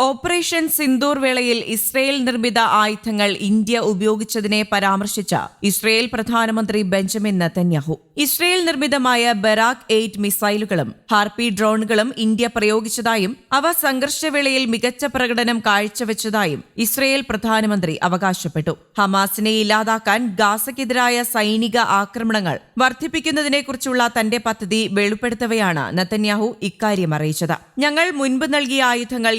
Operation Sindoor വേളയിൽ Israel നിർമ്മിത ആയുധങ്ങൾ ഇന്ത്യ ഉപയോഗിച്ചതിനെ പരാമർശിച്ച ഇസ്രയേൽ പ്രധാനമന്ത്രി ബെഞ്ചമിൻ നത്തന്യാഹു ഇസ്രയേൽ നിർമ്മിതമായ ബറാക് എയ്റ്റ് മിസൈലുകളും ഹാർപ്പി ഡ്രോണുകളും ഇന്ത്യ പ്രയോഗിച്ചതായും അവ സംഘർഷവേളയിൽ മികച്ച പ്രകടനം കാഴ്ചവെച്ചതായും ഇസ്രയേൽ പ്രധാനമന്ത്രി അവകാശപ്പെട്ടു. ഹമാസിനെ ഇല്ലാതാക്കാൻ ഗാസയ്ക്കെതിരായ സൈനിക ആക്രമണങ്ങൾ വർദ്ധിപ്പിക്കുന്നതിനെക്കുറിച്ചുള്ള തന്റെ പദ്ധതി വെളിപ്പെടുത്തവെയാണ് നത്തന്യാഹു ഇക്കാര്യം അറിയിച്ചത്. ഞങ്ങൾ മുൻപ് നൽകിയ ആയുധങ്ങൾ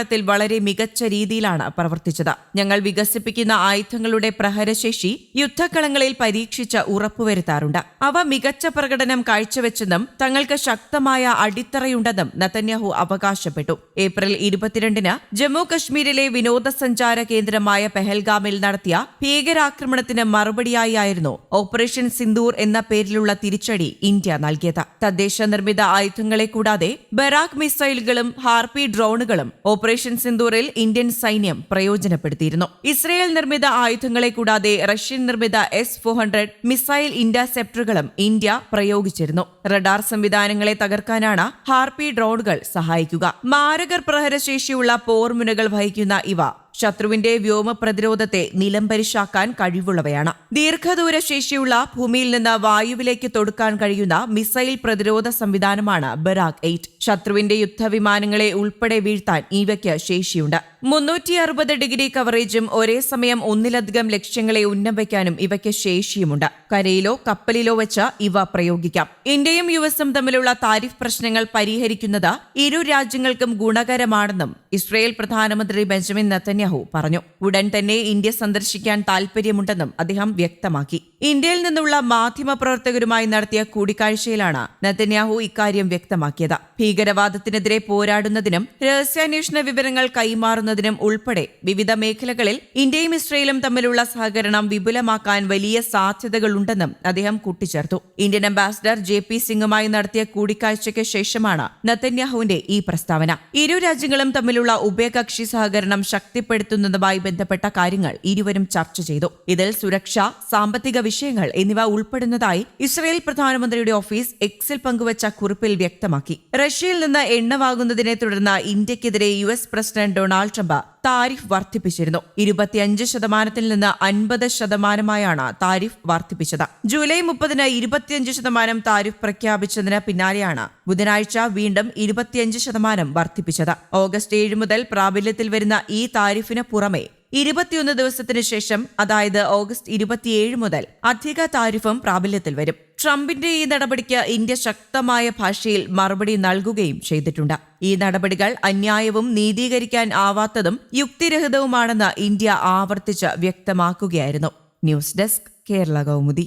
യുദ്ധക്കളത്തിൽ വളരെ മികച്ച രീതിയിലാണ് പ്രവർത്തിച്ചത്. ഞങ്ങൾ വികസിപ്പിക്കുന്ന ആയുധങ്ങളുടെ പ്രഹരശേഷി യുദ്ധക്കളങ്ങളിൽ പരീക്ഷിച്ച് ഉറപ്പുവരുത്താറുണ്ട്. അവ മികച്ച പ്രകടനം കാഴ്ചവെച്ചെന്നും തങ്ങൾക്ക് ശക്തമായ അടിത്തറയുണ്ടെന്നും നതന്യാഹു അവകാശപ്പെട്ടു. ഏപ്രിൽ ഇരുപത്തിരണ്ടിന് ജമ്മു കശ്മീരിലെ വിനോദസഞ്ചാര കേന്ദ്രമായ പെഹൽഗാമിൽ നടത്തിയ ഭീകരാക്രമണത്തിന് മറുപടിയായിരുന്നു ഓപ്പറേഷൻ സിന്ദൂർ എന്ന പേരിലുള്ള തിരിച്ചടി ഇന്ത്യ നൽകിയത്. തദ്ദേശ നിർമ്മിത ആയുധങ്ങളെ കൂടാതെ ബറാക് മിസൈലുകളും ഹാർപി ഡ്രോണുകളും ഓപ്പറേഷൻ സിന്ദൂറിൽ ഇന്ത്യൻ സൈന്യം പ്രയോജനപ്പെടുത്തിയിരുന്നു. ഇസ്രയേൽ നിർമ്മിത ആയുധങ്ങളെ കൂടാതെ റഷ്യൻ നിർമ്മിത എസ് ഫോർ ഹൺഡ്രഡ് മിസൈൽ ഇന്റർസെപ്റ്ററുകളും ഇന്ത്യ പ്രയോഗിച്ചിരുന്നു. റഡാർ സംവിധാനങ്ങളെ തകർക്കാനാണ് ഹാർപി ഡ്രോണുകൾ സഹായിക്കുക. മാരകർ പ്രഹരശേഷിയുള്ള പോർമുനകൾ വഹിക്കുന്ന ഇവ ശത്രുവിന്റെ വ്യോമ പ്രതിരോധത്തെ നിലംപരിശാക്കാൻ കഴിവുള്ളവയാണ്. ദീർഘദൂര ശേഷിയുള്ള ഭൂമിയിൽ നിന്ന് വായുവിലേക്ക് തൊടുക്കാൻ കഴിയുന്ന മിസൈൽ പ്രതിരോധ സംവിധാനമാണ് ബറാക് എയ്റ്റ്. ശത്രുവിന്റെ യുദ്ധവിമാനങ്ങളെ ഉൾപ്പെടെ വീഴ്ത്താൻ ഇവയ്ക്ക് ശേഷിയുണ്ട്. മുന്നൂറ്റി അറുപത് ഡിഗ്രി കവറേജും ഒരേ സമയം ഒന്നിലധികം ലക്ഷ്യങ്ങളെ ഉന്നം വയ്ക്കാനും ഇവയ്ക്ക് ശേഷിയുമുണ്ട്. കരയിലോ കപ്പലിലോ വെച്ച് ഇവ പ്രയോഗിക്കാം. ഇന്ത്യയും യു എസും തമ്മിലുള്ള താരിഫ് പ്രശ്നങ്ങൾ പരിഹരിക്കുന്നത് ഇരു രാജ്യങ്ങൾക്കും ഗുണകരമാണെന്നും ഇസ്രയേൽ പ്രധാനമന്ത്രി ബെഞ്ചമിൻ നെത്തന്യാഹു പറഞ്ഞു. ഉടൻ തന്നെ ഇന്ത്യ സന്ദർശിക്കാൻ താൽപര്യമുണ്ടെന്നും അദ്ദേഹം വ്യക്തമാക്കി. ഇന്ത്യയിൽ നിന്നുള്ള മാധ്യമപ്രവർത്തകരുമായി നടത്തിയ കൂടിക്കാഴ്ചയിലാണ് നെതന്യാഹു ഇക്കാര്യം വ്യക്തമാക്കിയത്. ഭീകരവാദത്തിനെതിരെ പോരാടുന്നതിനും രഹസ്യാന്വേഷണ വിവരങ്ങൾ കൈമാറുന്നതിനും ഉൾപ്പെടെ വിവിധ മേഖലകളിൽ ഇന്ത്യയും ഇസ്രയേലും തമ്മിലുള്ള സഹകരണം വിപുലമാക്കാൻ വലിയ സാധ്യതകളുണ്ടെന്നും അദ്ദേഹം കൂട്ടിച്ചേർത്തു. ഇന്ത്യൻ അംബാസിഡർ ജെ പി സിംഗുമായി നടത്തിയ കൂടിക്കാഴ്ചയ്ക്ക് ശേഷമാണ് നത്തന്യാഹുവിന്റെ ഈ പ്രസ്താവന. ഇരു രാജ്യങ്ങളും തമ്മിലുള്ള ഉഭയകക്ഷി സഹകരണം ശക്തിപ്പെടുത്തുന്നതുമായി ബന്ധപ്പെട്ട കാര്യങ്ങൾ ഇരുവരും ചർച്ച ചെയ്തു. ഇതിൽ സുരക്ഷ സാമ്പത്തിക വിഷയങ്ങൾ എന്നിവ ഉൾപ്പെടുന്നതായി ഇസ്രയേൽ പ്രധാനമന്ത്രിയുടെ ഓഫീസ് എക്സിൽ പങ്കുവച്ച കുറിപ്പിൽ വ്യക്തമാക്കി. റഷ്യയിൽ നിന്ന് എണ്ണ വാങ്ങുന്നതിനെ തുടർന്ന് ഇന്ത്യക്കെതിരെ U S president Donald Trump tariff വർദ്ധിപ്പിച്ചിരുന്നു. ഇരുപത്തിയഞ്ച് ശതമാനത്തിൽ നിന്ന് അൻപത് ശതമാനമായാണ് താരിഫ് വർദ്ധിപ്പിച്ചത്. ജൂലൈ മുപ്പതിന് ഇരുപത്തിയഞ്ച് ശതമാനം താരിഫ് പ്രഖ്യാപിച്ചതിന് പിന്നാലെയാണ് ബുധനാഴ്ച വീണ്ടും ഇരുപത്തിയഞ്ച് ശതമാനം വർദ്ധിപ്പിച്ചത്. ഓഗസ്റ്റ് ഏഴ് മുതൽ പ്രാബല്യത്തിൽ വരുന്ന ഈ താരിഫിന് പുറമെ ഇരുപത്തിയൊന്ന് ദിവസത്തിന് ശേഷം അതായത് ഓഗസ്റ്റ് ഇരുപത്തിയേഴ് മുതൽ അധിക താരിഫും പ്രാബല്യത്തിൽ വരും. ട്രംപിന്റെ ഈ നടപടിക്ക് ഇന്ത്യ ശക്തമായ ഭാഷയിൽ മറുപടി നൽകുകയും ചെയ്തിട്ടുണ്ട്. ഈ നടപടികൾ അന്യായവും നീതീകരിക്കാൻ ആവാത്തതും യുക്തിരഹിതവുമാണെന്ന് ഇന്ത്യ ആവർത്തിച്ച് വ്യക്തമാക്കുകയായിരുന്നു. News desk Kerala Kaumudi.